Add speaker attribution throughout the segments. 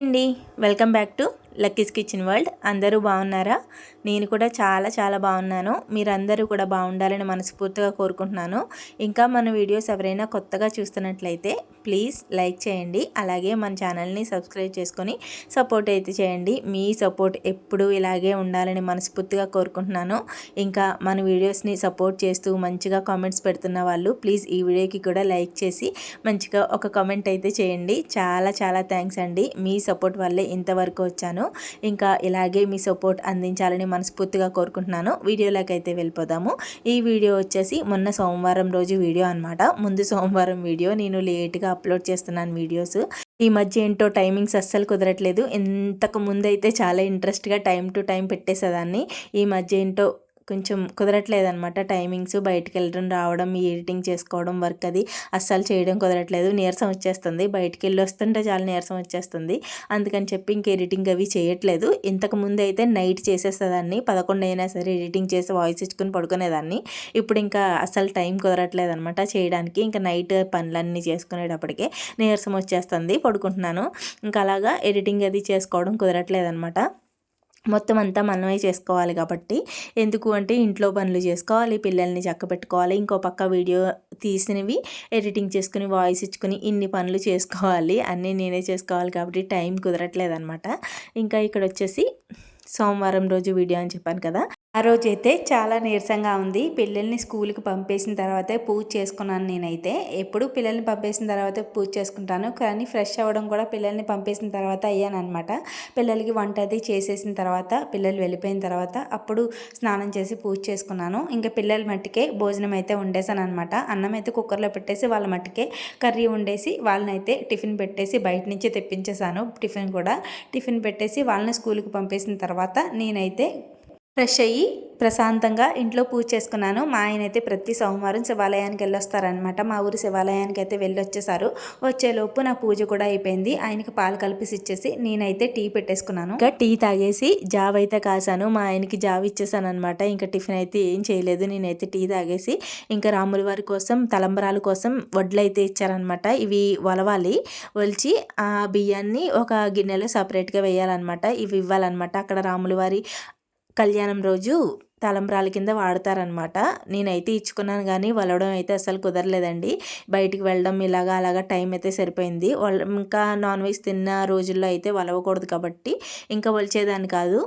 Speaker 1: అండి. Welcome back to Lucky's kitchen world అందరూ బాగున్నారా? నేను కూడా చాలా చాలా బాగున్నాను. మీరందరూ కూడా బాగుండాలని మనస్ఫూర్తిగా కోరుకుంటున్నాను. ఇంకా మన వీడియోస్ ఎవరైనా కొత్తగా చూస్తున్నట్లయితే ప్లీజ్ లైక్ చేయండి. అలాగే మన ఛానల్ని సబ్స్క్రైబ్ చేసుకొని సపోర్ట్ అయితే చేయండి. మీ సపోర్ట్ ఎప్పుడూ ఇలాగే ఉండాలని మనస్ఫూర్తిగా కోరుకుంటున్నాను. ఇంకా మన వీడియోస్ని సపోర్ట్ చేస్తూ మంచిగా కామెంట్స్ పెడుతున్న వాళ్ళు ప్లీజ్ ఈ వీడియోకి కూడా లైక్ చేసి మంచిగా ఒక కామెంట్ అయితే చేయండి. చాలా చాలా థ్యాంక్స్ అండి. మీ సపోర్ట్ వల్లే ఇంతవరకు వచ్చాను. ఇంకా ఇలాగే మీ సపోర్ట్ అందించాలని మనస్ఫూర్తిగా కోరుకుంటున్నాను. వీడియోలోకి అయితే వెళ్ళిపోదాము. ఈ వీడియో వచ్చేసి మొన్న సోమవారం రోజు వీడియో అనమాట ముందు సోమవారం వీడియో. నేను లేట్గా అప్లోడ్ చేస్తున్నాను వీడియోస్. ఈ మధ్య ఏంటో టైమింగ్స్ అస్సలు కుదరట్లేదు. ఇంతకు ముందు అయితే చాలా ఇంట్రెస్ట్గా టైం టు టైం పెట్టేసేదాన్ని. ఈ మధ్య ఏంటో కొంచెం కుదరట్లేదు అనమాట టైమింగ్స్. బయటకు వెళ్ళడం రావడం ఎడిటింగ్ చేసుకోవడం వర్క్ అది. అస్సలు చేయడం కుదరట్లేదు. నీరసం వచ్చేస్తుంది. బయటికి వెళ్ళి వస్తుంటే చాలా నీరసం వచ్చేస్తుంది. అందుకని చెప్పి ఇంక ఎడిటింగ్ అవి చేయట్లేదు. ఇంతకు ముందు అయితే నైట్ చేసేసేదాన్ని. పదకొండు అయినా సరే ఎడిటింగ్ చేసి వాయిస్ ఇచ్చుకుని పడుకునేదాన్ని. ఇప్పుడు ఇంకా అస్సలు టైం కుదరట్లేదు అనమాట చేయడానికి. ఇంకా నైట్ పనులన్నీ చేసుకునేటప్పటికే నీరసం వచ్చేస్తుంది. పడుకుంటున్నాను. ఇంకా అలాగా ఎడిటింగ్ అది చేసుకోవడం కుదరట్లేదు అనమాట మొత్తం అంతా మనమే చేసుకోవాలి కాబట్టి. ఎందుకు అంటే ఇంట్లో పనులు చేసుకోవాలి పిల్లల్ని చక్క పెట్టుకోవాలి ఇంకో పక్క వీడియో తీసినవి ఎడిటింగ్ చేసుకుని వాయిస్ ఇచ్చుకుని ఇన్ని పనులు చేసుకోవాలి. అన్నీ నేనే చేసుకోవాలి కాబట్టి టైం కుదరట్లేదు అనమాట ఇంకా ఇక్కడ వచ్చేసి సోమవారం రోజు వీడియో అని చెప్పాను కదా. ఆ రోజైతే చాలా నీరసంగా ఉంది. పిల్లల్ని స్కూల్కి పంపేసిన తర్వాతే పూజ చేసుకున్నాను నేనైతే. ఎప్పుడు పిల్లల్ని పంపేసిన తర్వాత పూజ చేసుకుంటాను. కానీ ఫ్రెష్ అవ్వడం కూడా పిల్లల్ని పంపేసిన తర్వాత అయ్యాను అనమాట పిల్లలకి వంట అది చేసేసిన తర్వాత పిల్లలు వెళ్ళిపోయిన తర్వాత అప్పుడు స్నానం చేసి పూజ చేసుకున్నాను. ఇంకా పిల్లల మట్టుకే భోజనం అయితే వండేసాను అనమాట అన్నం అయితే కుక్కర్లో పెట్టేసి వాళ్ళ మట్టుకే కర్రీ వండేసి వాళ్ళనైతే టిఫిన్ పెట్టేసి బయట నుంచి తెప్పించేసాను టిఫిన్ కూడా టిఫిన్ పెట్టేసి వాళ్ళని స్కూల్కి పంపేసిన తర్వాత నేనైతే ఫ్రెష్ అయ్యి ప్రశాంతంగా ఇంట్లో పూజ చేసుకున్నాను. మా ఆయన అయితే ప్రతి సోమవారం శివాలయానికి వెళ్ళొస్తారనమాట మా ఊరి శివాలయానికి అయితే వెళ్ళొచ్చేసారు. వచ్చేలోపు నా పూజ కూడా అయిపోయింది. ఆయనకి పాలు కలిపిసి ఇచ్చేసి నేనైతే టీ పెట్టేసుకున్నాను. ఇంకా టీ తాగేసి జావ్ అయితే కాసాను మా ఆయనకి జావ్ ఇచ్చేసాను అనమాట ఇంకా టిఫిన్ అయితే ఏం చేయలేదు. నేనైతే టీ తాగేసి ఇంకా రాముల వారి కోసం తలంబరాల కోసం వడ్లు అయితే ఇచ్చారనమాట ఇవి వలవాలి. ఒలిచి ఆ బియ్యాన్ని ఒక గిన్నెలో సపరేట్గా వేయాలన్నమాట. ఇవి ఇవ్వాలన్నమాట. అక్కడ రాముల వారి కళ్యాణం రోజు తలంబ్రాల కింద వాడతారనమాట నేనైతే ఇచ్చుకున్నాను కానీ వలవడం అయితే అసలు కుదరలేదండి. బయటికి వెళ్ళడం ఇలాగా అలాగా టైం అయితే సరిపోయింది. ఇంకా నాన్ వెజ్ తిన్న రోజుల్లో అయితే వలవకూడదు కాబట్టి ఇంకా వలిచేదాన్ని కాదు.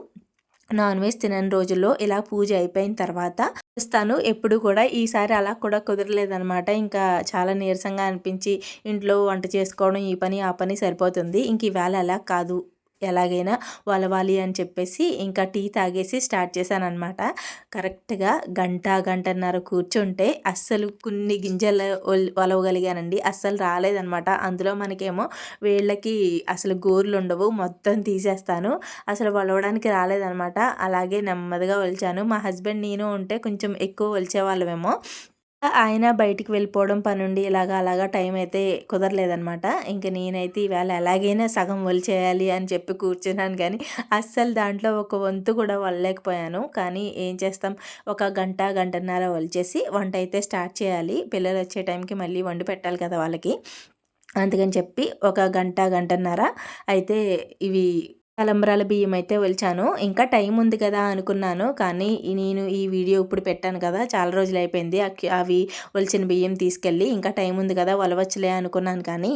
Speaker 1: నాన్ వెజ్ తినని రోజుల్లో ఇలా పూజ అయిపోయిన తర్వాత చూస్తాను ఎప్పుడు కూడా ఈసారి అలా కూడా కుదరలేదనమాట ఇంకా చాలా నీరసంగా అనిపించి ఇంట్లో వంట చేసుకోవడం ఈ పని ఆ పని సరిపోతుంది. ఇంక ఇవాళ అలా కాదు. ఎలాగైనా వలవాలి అని చెప్పేసి ఇంకా టీ తాగేసి స్టార్ట్ చేశానమాట కరెక్ట్గా గంట గంటన్నర కూర్చుంటే అస్సలు కొన్ని గింజలు వలవగలిగానండి. అస్సలు రాలేదనమాట అందులో మనకేమో వేళ్ళకి అసలు గోర్లు ఉండవు మొత్తం తీసేస్తాను. అసలు వలవడానికి రాలేదనమాట అలాగే నెమ్మదిగా వలిచాను మా హస్బెండ్ నేను ఉంటే కొంచెం ఎక్కువ వలిచేవాళ్ళమేమో ఆయన బయటికి వెళ్ళిపోవడం పనుండి ఇలాగా అలాగా టైం అయితే కుదరలేదనమాట ఇంక నేనైతే ఈవేళ ఎలాగైనా సగం చేయాలి అని చెప్పి కూర్చున్నాను కానీ అస్సలు దాంట్లో ఒక వంతు కూడా వల్లలేకపోయాను కానీ ఏం చేస్తాం? ఒక గంట గంటన్నర వలిచేసి వంట అయితే స్టార్ట్ చేయాలి. పిల్లలు వచ్చే టైంకి మళ్ళీ వండి పెట్టాలి కదా వాళ్ళకి. అందుకని చెప్పి ఒక గంట గంటన్నర అయితే ఇవి తలంబ్రాల బియ్యం అయితే ఒలిచాను. ఇంకా టైం ఉంది కదా అనుకున్నాను. కానీ నేను ఈ వీడియో ఇప్పుడు పెట్టాను కదా చాలా రోజులు అయిపోయింది. అవి ఒలిచిన బియ్యం తీసుకెళ్ళి ఇంకా టైం ఉంది కదా ఒలవచ్చులే అనుకున్నాను. కానీ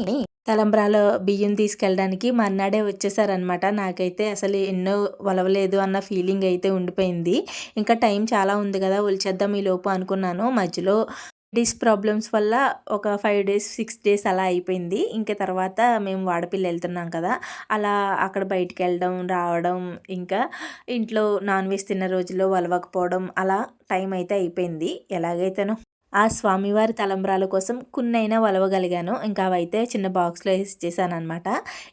Speaker 1: తలంబ్రాల బియ్యం తీసుకెళ్ళడానికి మర్నాడే వచ్చేసారనమాట నాకైతే అసలు ఎన్నో వలవలేదు అన్న ఫీలింగ్ అయితే ఉండిపోయింది. ఇంకా టైం చాలా ఉంది కదా ఒలిచేద్దాం ఈ లోపు అనుకున్నాను. మధ్యలో డిష్ ప్రాబ్లమ్స్ వల్ల ఒక ఫైవ్ డేస్ సిక్స్ డేస్ అలా అయిపోయింది. ఇంకా తర్వాత మేము వాడపిల్లి వెళ్తున్నాం కదా. అలా అక్కడ బయటికి వెళ్ళడం రావడం ఇంకా ఇంట్లో నాన్ వెజ్ తిన్న రోజుల్లో వలవకపోవడం అలా టైం అయితే అయిపోయింది. ఎలాగైతేనో ఆ స్వామివారి తలంబ్రాల కోసం కొన్నైనా వలవగలిగాను. ఇంకా అవైతే చిన్న బాక్స్లో వేసి చేశాను అనమాట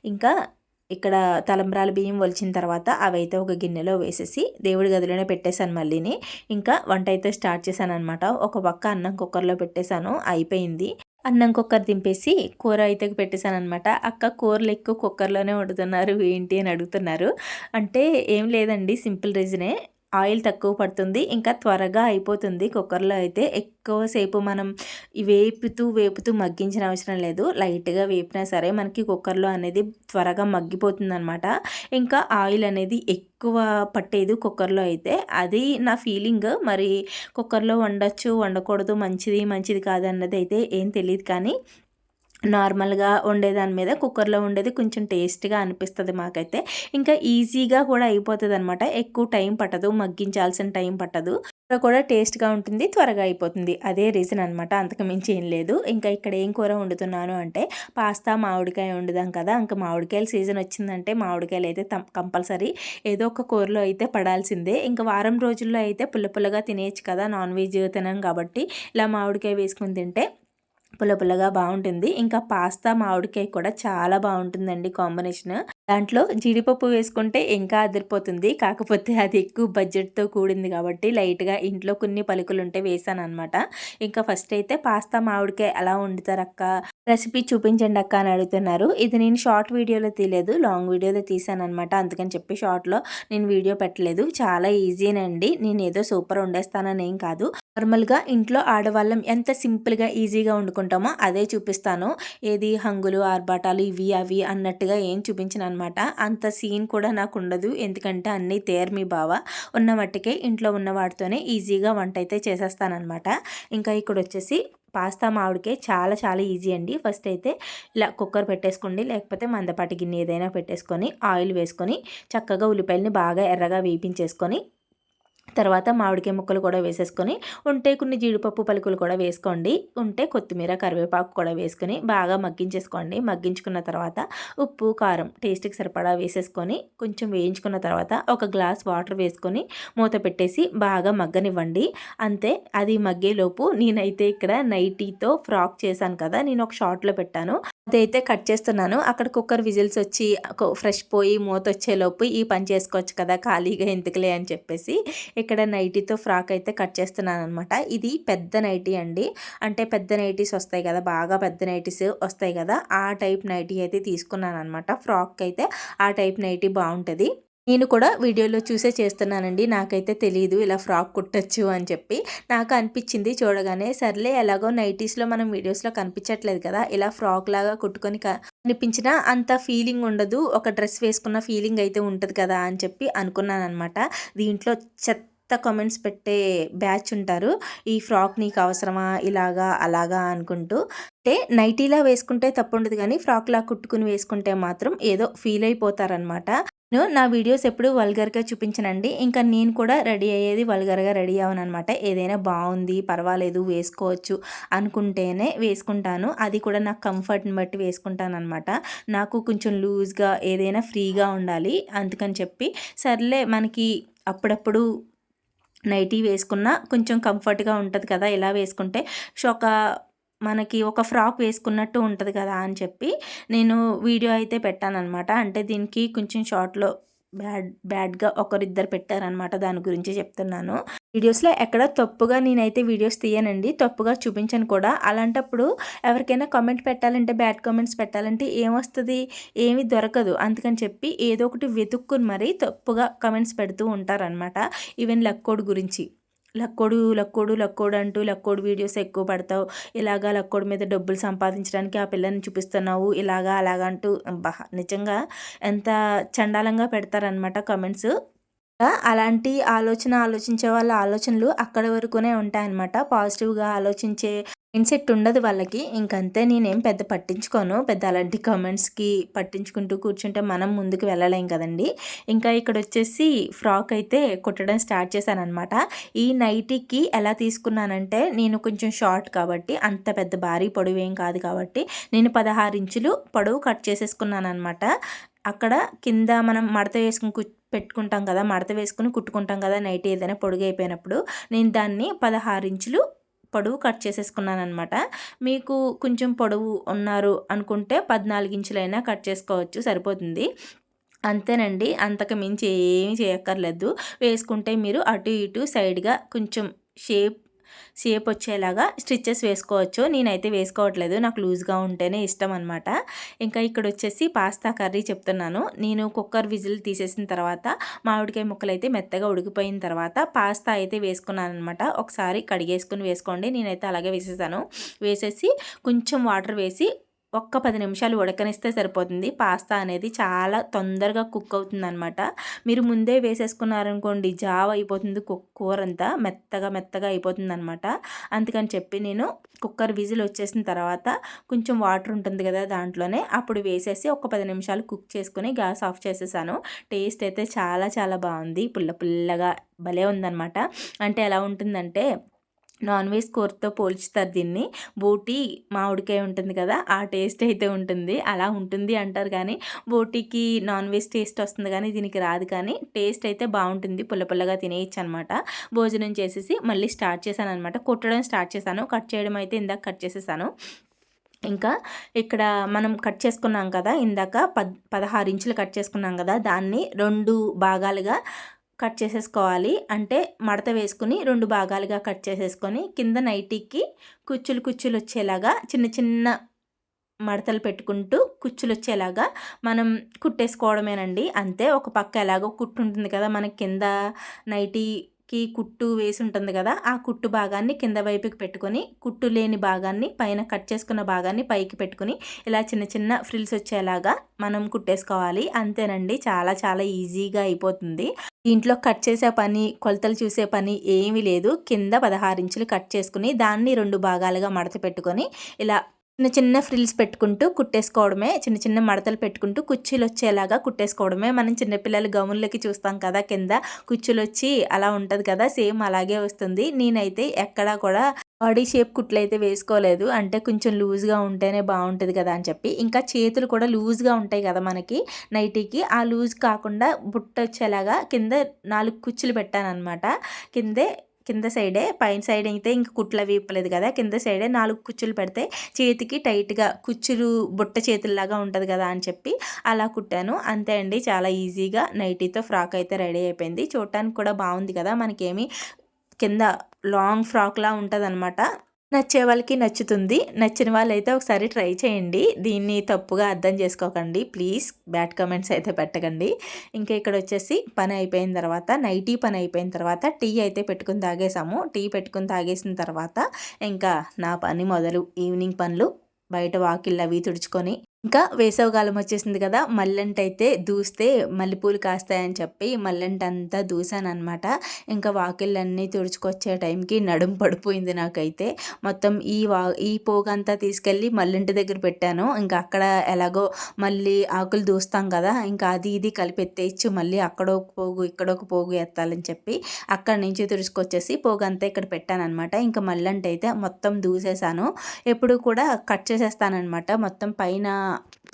Speaker 1: ఇంకా ఇక్కడ తలంబ్రాల బియ్యం ఒలిచిన తర్వాత అవైతే ఒక గిన్నెలో వేసేసి దేవుడి గదిలోనే పెట్టేశాను మళ్ళీని. ఇంకా వంట అయితే స్టార్ట్ చేశాను అనమాట ఒక పక్క అన్నం కుక్కర్లో పెట్టేశాను. అయిపోయింది. అన్నం కుక్కర్ దింపేసి కూర అయితే పెట్టేశాను అనమాట అక్క కూరలు ఎక్కువ కుక్కర్లోనే వండుతున్నారు. ఏంటి అని అడుగుతున్నారు. అంటే ఏం లేదండి. సింపుల్ రీజనే. ఆయిల్ తక్కువ పడుతుంది ఇంకా త్వరగా అయిపోతుంది. కుక్కర్లో అయితే ఎక్కువసేపు మనం వేపుతూ వేపుతూ మగ్గించిన అవసరం లేదు. లైట్గా వేపినా సరే మనకి కుక్కర్లో అనేది త్వరగా మగ్గిపోతుంది అనమాట ఇంకా ఆయిల్ అనేది ఎక్కువ పట్టేది కుక్కర్లో అయితే. అది నా ఫీలింగ్. మరి కుక్కర్లో వండొచ్చు వండకూడదు మంచిది మంచిది కాదు అన్నది అయితే ఏం తెలియదు కానీ నార్మల్గా ఉండేదాని మీద కుక్కర్లో ఉండేది కొంచెం టేస్ట్గా అనిపిస్తుంది మాకైతే. ఇంకా ఈజీగా కూడా అయిపోతుంది అనమాట ఎక్కువ టైం పట్టదు మగ్గించాల్సిన టైం పట్టదు. కూడా టేస్ట్గా ఉంటుంది త్వరగా అయిపోతుంది. అదే రీజన్ అనమాట అంతకు మించి ఏం లేదు. ఇంకా ఇక్కడ ఏం కూర వండుతున్నాను అంటే పాస్తా మామిడికాయ వండుదాం కదా! ఇంకా మామిడికాయల సీజన్ వచ్చిందంటే మామిడికాయలు అయితే కంపల్సరీ ఏదో ఒక కూరలో అయితే పడాల్సిందే. ఇంకా వారం రోజుల్లో అయితే పుల్ల పుల్లగా తినేయచ్చు కదా! నాన్ వెజ్ తినం కాబట్టి. ఇలా మామిడికాయ వేసుకుని తింటే పుల్ల పుల్లగా బాగుంటుంది. ఇంకా పాస్తా మామిడికాయ కూడా చాలా బాగుంటుందండి కాంబినేషన్. దాంట్లో జీడిపప్పు వేసుకుంటే ఇంకా అదిరిపోతుంది. కాకపోతే అది ఎక్కువ బడ్జెట్తో కూడింది కాబట్టి లైట్గా ఇంట్లో కొన్ని పలుకులు ఉంటే వేసాను అనమాట ఇంకా ఫస్ట్ అయితే పాస్తా మామిడికాయ ఎలా వండుతారు అక్క? రెసిపీ చూపించండి అక్క అని అడుగుతున్నారు. ఇది నేను షార్ట్ వీడియోలో తీయలేదు లాంగ్ వీడియోలో తీసాను అనమాట అందుకని చెప్పి షార్ట్లో నేను వీడియో పెట్టలేదు. చాలా ఈజీనండి. నేను ఏదో సూపర్ వండేస్తానని ఏం కాదు. నార్మల్గా ఇంట్లో ఆడవాళ్ళం ఎంత సింపుల్గా ఈజీగా వండుకుంటామో అదే చూపిస్తాను. ఏది హంగులు ఆర్భాటాలు ఇవి అవి అన్నట్టుగా ఏం చూపించను అనమాట అంత సీన్ కూడా నాకు ఉండదు ఎందుకంటే అన్నీ తేరు మీ బావ. ఉన్న మట్టికే ఇంట్లో ఉన్న వాటితోనే ఈజీగా వంట అయితే చేసేస్తానమాట ఇంకా ఇక్కడ వచ్చేసి పాస్తా మామిడికాయ చాలా చాలా ఈజీ అండి. ఫస్ట్ అయితే ఇలా కుక్కర్ పెట్టేసుకోండి. లేకపోతే మందపాటి గిన్నె ఏదైనా పెట్టేసుకొని ఆయిల్ వేసుకొని చక్కగా ఉల్లిపాయలని బాగా ఎర్రగా వేయించేసుకొని తర్వాత మామిడికాయ ముక్కలు కూడా వేసేసుకొని ఉంటే కొన్ని జీడిపప్పు పలుకులు కూడా వేసుకోండి. ఉంటే కొత్తిమీర కరివేపాకు కూడా వేసుకొని బాగా మగ్గించేసుకోండి. మగ్గించుకున్న తర్వాత ఉప్పు కారం టేస్ట్కి సరిపడా వేసేసుకొని కొంచెం వేయించుకున్న తర్వాత ఒక గ్లాస్ వాటర్ వేసుకొని మూత పెట్టేసి బాగా మగ్గనివ్వండి. అంతే అది మగ్గేలోపు నేనైతే ఇక్కడ నైటీతో ఫ్రాక్ చేశాను కదా నేను ఒక షార్ట్లో పెట్టాను. అదైతే కట్ చేస్తున్నాను. అక్కడ కుక్కర్ విజిల్స్ వచ్చి ఫ్రెష్ పోయి మూత వచ్చేలోపు ఈ పని చేసుకోవచ్చు కదా ఖాళీగా ఎందుకులే అని చెప్పేసి ఇక్కడ నైటీతో ఫ్రాక్ అయితే కట్ చేస్తున్నాను అనమాట ఇది పెద్ద నైటీ అండి. అంటే పెద్ద నైటీస్ వస్తాయి కదా బాగా పెద్ద నైటీస్ వస్తాయి కదా ఆ టైప్ నైటీ అయితే తీసుకున్నాను అనమాట ఫ్రాక్ అయితే ఆ టైప్ నైటీ బాగుంటుంది. నేను కూడా వీడియోలో చూసే చేస్తున్నానండి. నాకైతే తెలియదు ఇలా ఫ్రాక్ కుట్టచ్చు అని చెప్పి. నాకు అనిపించింది చూడగానే సర్లే ఎలాగో నైటీస్లో మనం వీడియోస్లో కనిపించట్లేదు కదా ఇలా ఫ్రాక్ లాగా కుట్టుకొని అనిపించినా అంత ఫీలింగ్ ఉండదు. ఒక డ్రెస్ వేసుకున్న ఫీలింగ్ అయితే ఉంటుంది కదా అని చెప్పి అనుకున్నాను అనమాట దీంట్లో చెత్త కొత్త కామెంట్స్ పెట్టే బ్యాచ్ ఉంటారు. ఈ ఫ్రాక్ నీకు అవసరమా? ఇలాగా అలాగా అనుకుంటూ. అంటే నైటీలా వేసుకుంటే తప్పు ఉండదు కానీ ఫ్రాక్లా కుట్టుకుని వేసుకుంటే మాత్రం ఏదో ఫీల్ అయిపోతారనమాట నేను నా వీడియోస్ ఎప్పుడు వల్గర్గా చూపించనండి. ఇంకా నేను కూడా రెడీ అయ్యేది వల్గర్గా రెడీ అనమాట ఏదైనా బాగుంది పర్వాలేదు వేసుకోవచ్చు అనుకుంటేనే వేసుకుంటాను. అది కూడా నాకు కంఫర్ట్ని బట్టి వేసుకుంటాను అనమాట నాకు కొంచెం లూజ్గా ఏదైనా ఫ్రీగా ఉండాలి అందుకని చెప్పి. సర్లే మనకి అప్పుడప్పుడు నైటీ వేసుకున్నా కొంచెం కంఫర్ట్గా ఉంటుంది కదా ఇలా వేసుకుంటే. ఒక మనకి ఒక ఫ్రాక్ వేసుకున్నట్టు ఉంటుంది కదా అని చెప్పి నేను వీడియో అయితే పెట్టాను అనమాట అంటే దీనికి కొంచెం షార్ట్లో బ్యాడ్ బ్యాడ్గా ఒకరిద్దరు పెట్టారనమాట దాని గురించి చెప్తున్నాను. వీడియోస్లో ఎక్కడ తప్పుగా నేనైతే వీడియోస్ తీయనండి. తప్పుగా చూపించను కూడా. అలాంటప్పుడు ఎవరికైనా కామెంట్ పెట్టాలంటే బ్యాడ్ కామెంట్స్ పెట్టాలంటే ఏమొస్తుంది? ఏమి దొరకదు. అందుకని చెప్పి ఏదో ఒకటి వెతుక్కుని మరీ తప్పుగా కామెంట్స్ పెడుతూ ఉంటారనమాట ఈవెన్ లక్కోడ్ గురించి. లక్కోడు లక్కోడు లక్కోడు అంటూ లక్కోడు వీడియోస్ ఎక్కువ పడతావు. ఇలాగా లక్కోడు మీద డబ్బులు సంపాదించడానికి ఆ పిల్లని చూపిస్తున్నావు. ఇలాగా అలాగా అంటూ నిజంగా ఎంత చండాలంగా పెడతారనమాట కమెంట్స్. అలాంటి ఆలోచన ఆలోచించే వాళ్ళ ఆలోచనలు అక్కడ వరకునే ఉంటాయన్నమాట. పాజిటివ్గా ఆలోచించే మైండ్ ఉండదు వాళ్ళకి. ఇంకంతే నేనేం పెద్ద పట్టించుకోను. పెద్ద అలాంటి కామెంట్స్కి పట్టించుకుంటూ కూర్చుంటే మనం ముందుకు వెళ్ళలేం కదండి. ఇంకా ఇక్కడ వచ్చేసి ఫ్రాక్ అయితే కుట్టడం స్టార్ట్ చేశాను అనమాట ఈ నైటీకి ఎలా తీసుకున్నానంటే నేను కొంచెం షార్ట్ కాబట్టి అంత పెద్ద భారీ పొడవు ఏం కాదు కాబట్టి నేను పదహారు ఇంచులు పొడవు కట్ చేసేసుకున్నాను అనమాట అక్కడ కింద మనం మడత వేసుకుని పెట్టుకుంటాం కదా మడత వేసుకుని కుట్టుకుంటాం కదా నైట్ ఏదైనా పొడుగు అయిపోయినప్పుడు నేను దాన్ని పదహారు ఇంచులు పొడవు కట్ చేసేసుకున్నాను అనమాట మీకు కొంచెం పొడవు ఉన్నారు అనుకుంటే పద్నాలుగు ఇంచులైనా కట్ చేసుకోవచ్చు సరిపోతుంది. అంతేనండి అంతకు మించి ఏమీ చేయక్కర్లేదు. వేసుకుంటే మీరు అటు ఇటు సైడ్గా కొంచెం షేప్ షేప్ వచ్చేలాగా స్టిచ్చెస్ వేసుకోవచ్చు. నేనైతే వేసుకోవట్లేదు. నాకు లూజ్గా ఉంటేనే ఇష్టం అనమాట ఇంకా ఇక్కడ వచ్చేసి పాస్తా కర్రీ చెప్తున్నాను. నేను కుక్కర్ విజిల్ తీసేసిన తర్వాత మామిడికాయ ముక్కలు అయితే మెత్తగా ఉడికిపోయిన తర్వాత పాస్తా అయితే వేసుకున్నాను అనమాట ఒకసారి కడిగేసుకుని వేసుకోండి. నేనైతే అలాగే వేసేసాను. వేసేసి కొంచెం వాటర్ వేసి ఒక్క పది నిమిషాలు ఉడకనిస్తే సరిపోతుంది. పాస్తా అనేది చాలా తొందరగా కుక్ అవుతుంది అనమాట మీరు ముందే వేసేసుకున్నారనుకోండి జావ్ అయిపోతుంది కూర అంతా మెత్తగా మెత్తగా అయిపోతుంది అనమాట అందుకని చెప్పి నేను కుక్కర్ విజిల్ వచ్చేసిన తర్వాత కొంచెం వాటర్ ఉంటుంది కదా దాంట్లోనే అప్పుడు వేసేసి ఒక పది నిమిషాలు కుక్ చేసుకుని గ్యాస్ ఆఫ్ చేసేసాను. టేస్ట్ అయితే చాలా చాలా బాగుంది. పుల్ల పుల్లగా భలే ఉందనమాట అంటే ఎలా ఉంటుందంటే నాన్ వెజ్ కూరతో పోల్చుతారు దీన్ని. బోటి మామిడికాయ ఉంటుంది కదా ఆ టేస్ట్ అయితే ఉంటుంది. అలా ఉంటుంది అంటారు కానీ బోటికి నాన్ వెజ్ టేస్ట్ వస్తుంది కానీ దీనికి రాదు కానీ టేస్ట్ అయితే బాగుంటుంది. పుల్ల పుల్లగా తినేయచ్చు అనమాట భోజనం చేసేసి మళ్ళీ స్టార్ట్ చేశాను అనమాట కొట్టడం స్టార్ట్ చేశాను. కట్ చేయడం అయితే ఇందాక కట్ చేసేసాను. ఇంకా ఇక్కడ మనం కట్ చేసుకున్నాం కదా ఇందాక పద్ పదహారు ఇంచులు కట్ చేసుకున్నాం కదా దాన్ని రెండు భాగాలుగా కట్ చేసేసుకోవాలి. అంటే మడత వేసుకుని రెండు భాగాలుగా కట్ చేసేసుకొని కింద నైటీకి కుచ్చులు కుచ్చులు వచ్చేలాగా చిన్న చిన్న మడతలు పెట్టుకుంటూ కుచ్చులు వచ్చేలాగా మనం కుట్టేసుకోవడమేనండి. అంతే ఒక పక్క ఎలాగో కుట్టు ఉంటుంది కదా మనకి కింద నైటీ కి కుట్టు వేసి ఉంటుంది కదా ఆ కుట్టు భాగాన్ని కింద వైపుకి పెట్టుకొని కుట్టు లేని భాగాన్ని పైన కట్ చేసుకున్న భాగాన్ని పైకి పెట్టుకుని ఇలా చిన్న చిన్న ఫ్రిల్స్ వచ్చేలాగా మనం కుట్టేసుకోవాలి. అంతేనండి చాలా చాలా ఈజీగా అయిపోతుంది. దీంట్లో కట్ చేసే పని కొలతలు చూసే పని ఏమీ లేదు. కింద పదహారు ఇంచులు కట్ చేసుకుని దాన్ని రెండు భాగాలుగా మడత పెట్టుకొని ఇలా చిన్న చిన్న ఫ్రిల్స్ పెట్టుకుంటూ కుట్టేసుకోవడమే చిన్న చిన్న మడతలు పెట్టుకుంటూ కుర్చీలు వచ్చేలాగా కుట్టేసుకోవడమే. మనం చిన్నపిల్లలు గౌన్లకి చూస్తాం కదా కింద కుర్చీలు వచ్చి అలా ఉంటుంది కదా సేమ్ అలాగే వస్తుంది. నేనైతే ఎక్కడా కూడా బాడీ షేప్ కుట్లు అయితే వేసుకోలేదు. అంటే కొంచెం లూజ్గా ఉంటేనే బాగుంటుంది కదా అని చెప్పి. ఇంకా చేతులు కూడా లూజ్గా ఉంటాయి కదా మనకి నైటీకి. ఆ లూజ్ కాకుండా బుట్ట వచ్చేలాగా కింద నాలుగు కుచ్చులు పెట్టాను అనమాట కిందే కింద సైడే పైన సైడ్ అయితే ఇంక కుట్లు అవి ఇప్పలేదు కదా కింద సైడే నాలుగు కుచ్చులు పెడితే చేతికి టైట్గా కుచ్చులు బుట్ట చేతుల్లాగా ఉంటుంది కదా అని చెప్పి అలా కుట్టాను. అంతే అండి చాలా ఈజీగా నైటీతో ఫ్రాక్ అయితే రెడీ అయిపోయింది. చూడటానికి కూడా బాగుంది కదా మనకేమి కింద లాంగ్ ఫ్రాక్లా ఉంటుంది అనమాట నచ్చే వాళ్ళకి నచ్చుతుంది. నచ్చిన వాళ్ళైతే ఒకసారి ట్రై చేయండి. దీన్ని తప్పుగా అర్థం చేసుకోకండి. ప్లీజ్ బ్యాడ్ కమెంట్స్ అయితే పెట్టకండి. ఇంకా ఇక్కడ వచ్చేసి పని అయిపోయిన తర్వాత నైటీ పని అయిపోయిన తర్వాత టీ అయితే పెట్టుకుని తాగేసాము టీ పెట్టుకుని తాగేసిన తర్వాత ఇంకా నా పని మొదలు. ఈవినింగ్ పనులు బయట వాకిళ్ళు అవి తుడుచుకొని ఇంకా వేసవకాలం వచ్చేసింది కదా మల్లెంట అయితే దూస్తే మల్లెపూలు కాస్తాయని చెప్పి మల్లెంట అంతా దూసాను ఇంకా వాకిళ్ళన్నీ తుడుచుకొచ్చే టైంకి నడుము పడిపోయింది నాకైతే. మొత్తం ఈ వా ఈ పోగంతా తీసుకెళ్ళి మల్లెంట దగ్గర పెట్టాను. ఇంకా అక్కడ ఎలాగో మళ్ళీ ఆకులు దూస్తాం కదా ఇంకా అది ఇది కలిపి ఎత్తేయచ్చు మళ్ళీ అక్కడొక పోగు ఇక్కడొక పోగు ఎత్తాలని చెప్పి అక్కడి నుంచి తుడుచుకొచ్చేసి పోగు అంతా ఇక్కడ పెట్టానమాట ఇంకా మల్లెంట అయితే మొత్తం దూసేసాను. ఎప్పుడు కూడా కట్ చేసేస్తానమాట మొత్తం పైన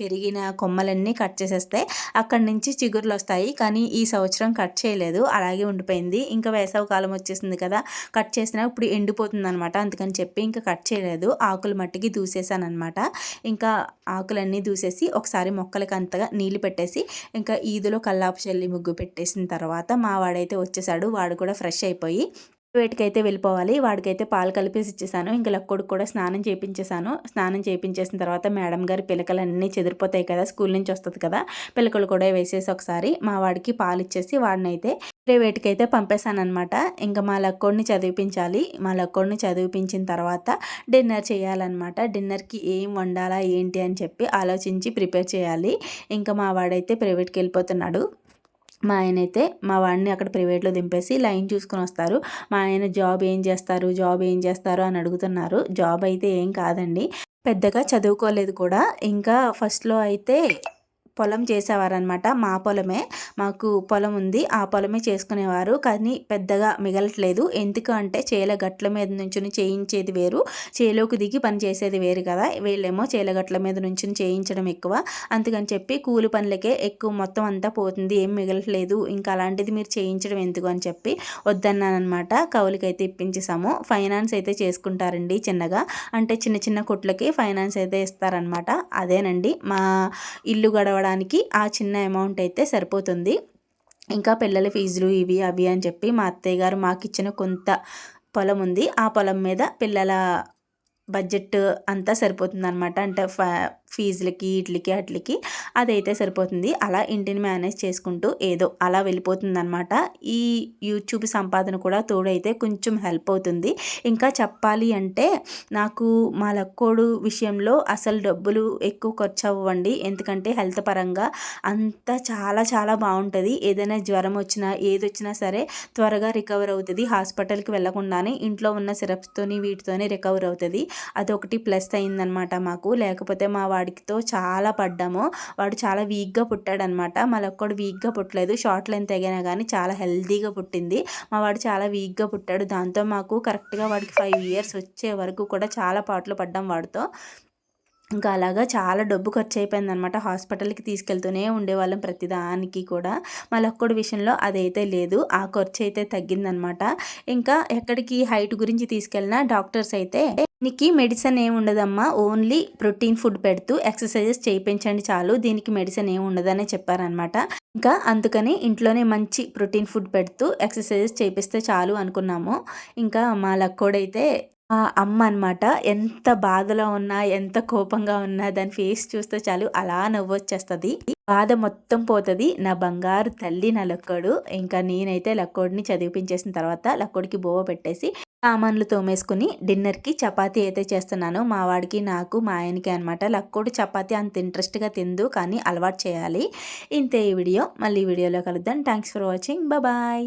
Speaker 1: పెరిగిన కొమ్మలన్నీ కట్ చేసేస్తే అక్కడి నుంచి చిగుర్లు వస్తాయి. కానీ ఈ సంవత్సరం కట్ చేయలేదు. అలాగే ఉండిపోయింది. ఇంకా వేసవి కాలం వచ్చేసింది కదా. కట్ చేసినా ఇప్పుడు ఎండిపోతుంది అనమాట అందుకని చెప్పి ఇంకా కట్ చేయలేదు. ఆకులు మట్టికి దూసేసాను అనమాట ఇంకా ఆకులన్నీ దూసేసి ఒకసారి మొక్కలకి అంతగా నీళ్ళు పెట్టేసి ఇంకా ఈదులో కల్లాపు చల్లి ముగ్గు పెట్టేసిన తర్వాత మా వాడైతే వచ్చేసాడు. వాడు కూడా ఫ్రెష్ అయిపోయి వేటికైతే వెళ్ళిపోవాలి వాడికైతే పాలు కలిపేసి ఇచ్చేసాను. ఇంకా లక్కోడికి కూడా స్నానం చేయించేసాను స్నానం చేయించేసిన తర్వాత మేడం గారి పిలకలన్నీ చెదిరిపోతాయి కదా స్కూల్ నుంచి వస్తుంది కదా పిలకలు కూడా వేసేసి ఒకసారి మా వాడికి పాలు ఇచ్చేసి వాడిని అయితే ప్రైవేట్కి పంపేశాను అనమాట ఇంకా మా లక్కోడిని చదివించాలి మా లక్కోడిని చదివించిన తర్వాత డిన్నర్ చేయాలన్నమాట. డిన్నర్కి ఏం వండాలా ఏంటి అని చెప్పి ఆలోచించి ప్రిపేర్ చేయాలి. ఇంకా మా వాడైతే ప్రైవేట్కి వెళ్ళిపోతున్నాడు. మా ఆయన అయితే మా వాడిని అక్కడ ప్రైవేట్లో దింపేసి లైన్ చూసుకొని వస్తారు. మా ఆయన జాబ్ ఏం చేస్తారు జాబ్ ఏం చేస్తారు అని అడుగుతున్నారు. జాబ్ అయితే ఏం కాదండి. పెద్దగా చదువుకోలేదు కూడా. ఇంకా ఫస్ట్లో అయితే పొలం చేసేవారనమాట మా పొలమే. మాకు పొలం ఉంది. ఆ పొలమే చేసుకునేవారు. కానీ పెద్దగా మిగలట్లేదు. ఎందుకు అంటే చేల గట్ల మీద నుంచి చేయించేది వేరు. చేలోకి దిగి పని చేసేది వేరు కదా. వీళ్ళేమో చేల గట్ల మీద నుంచి చేయించడం ఎక్కువ. అందుకని చెప్పి కూలి పనులకే ఎక్కువ మొత్తం అంతా పోతుంది. ఏం మిగలట్లేదు. ఇంకా అలాంటిది మీరు చేయించడం ఎందుకు అని చెప్పి వద్దన్నానమాట కౌలికైతే ఇప్పించేసాము ఫైనాన్స్ అయితే చేసుకుంటారండి చిన్నగా. అంటే చిన్న చిన్న కొట్లకి ఫైనాన్స్ అయితే ఇస్తారనమాట అదేనండి. మా ఇల్లు గడవడం తీసుకోవడానికి ఆ చిన్న అమౌంట్ అయితే సరిపోతుంది. ఇంకా పిల్లల ఫీజులు ఇవి అవి అని చెప్పి మా అత్తయ్య గారు మాకు ఇచ్చిన కొంత పొలం ఉంది. ఆ పొలం మీద పిల్లల బడ్జెట్ అంతా సరిపోతుంది అనమాట అంటే ఫ ఫీజులకి ఇట్లకి అట్లకి అదైతే సరిపోతుంది. అలా ఇంటిని మేనేజ్ చేసుకుంటూ ఏదో అలా వెళ్ళిపోతుంది అనమాట ఈ యూట్యూబ్ సంపాదన కూడా తోడైతే కొంచెం హెల్ప్ అవుతుంది. ఇంకా చెప్పాలి అంటే నాకు మా లక్కోడు విషయంలో అసలు డబ్బులు ఎక్కువ ఖర్చు అవ్వండి ఎందుకంటే హెల్త్ పరంగా అంతా చాలా చాలా బాగుంటుంది. ఏదైనా జ్వరం వచ్చినా ఏది వచ్చినా సరే త్వరగా రికవర్ అవుతుంది. హాస్పిటల్కి వెళ్ళకుండానే ఇంట్లో ఉన్న సిరప్స్తోని వీటితోనే రికవర్ అవుతుంది. అదొకటి ప్లస్ అయిందనమాట మాకు. లేకపోతే మా వాడితో చాలా పడ్డాము. వాడు చాలా వీక్గా పుట్టాడనమాట. మళ్ళొక్కడు వీక్గా పుట్టలేదు. షార్ట్ లెంత్ ఎగినా కానీ చాలా హెల్తీగా పుట్టింది. మా వాడు చాలా వీక్గా పుట్టాడు. దాంతో మాకు కరెక్ట్గా వాడికి ఫైవ్ ఇయర్స్ వచ్చే వరకు కూడా చాలా పాటలు పడ్డాం వాడితో. ఇంకా అలాగా చాలా డబ్బు ఖర్చు అయిపోయింది అనమాట హాస్పిటల్కి తీసుకెళ్తూనే ఉండేవాళ్ళం ప్రతిదానికి కూడా. మళ్ళొక్కడి విషయంలో అదైతే లేదు. ఆ ఖర్చు అయితే తగ్గిందనమాట. ఇంకా ఎక్కడికి హైట్ గురించి తీసుకెళ్ళినా డాక్టర్స్ అయితే దీనికి మెడిసిన్ ఏమి ఉండదమ్మా? ఓన్లీ ప్రోటీన్ ఫుడ్ పెడుతూ ఎక్సర్సైజెస్ చేయించండి చాలు. దీనికి మెడిసిన్ ఏమి ఉండదనే చెప్పారనమాట. ఇంకా అందుకని ఇంట్లోనే మంచి ప్రోటీన్ ఫుడ్ పెడుతూ ఎక్సర్సైజెస్ చేపిస్తే చాలు అనుకున్నాము. ఇంకా మా లక్కోడైతే అమ్మ అనమాట ఎంత బాధలో ఉన్నా ఎంత కోపంగా ఉన్నా దాని ఫేస్ చూస్తే చాలు అలా నవ్వొచ్చేస్తుంది. బాధ మొత్తం పోతుంది. నా బంగారు తల్లి నా లక్కోడు. ఇంకా నేనైతే లక్కోడిని చదివిపించేసిన తర్వాత లక్కోడికి బోవ పెట్టేసి సామాన్లు తోమేసుకుని డిన్నర్కి చపాతీ అయితే చేస్తున్నాను. మా వాడికి నాకు మా ఆయనకి అనమాట లక్కోడు చపాతీ అంత ఇంట్రెస్ట్గా తిందు కానీ అలవాటు చేయాలి. ఇంతే ఈ వీడియో. మళ్ళీ వీడియోలో కలుద్దాం. Thanks for watching bye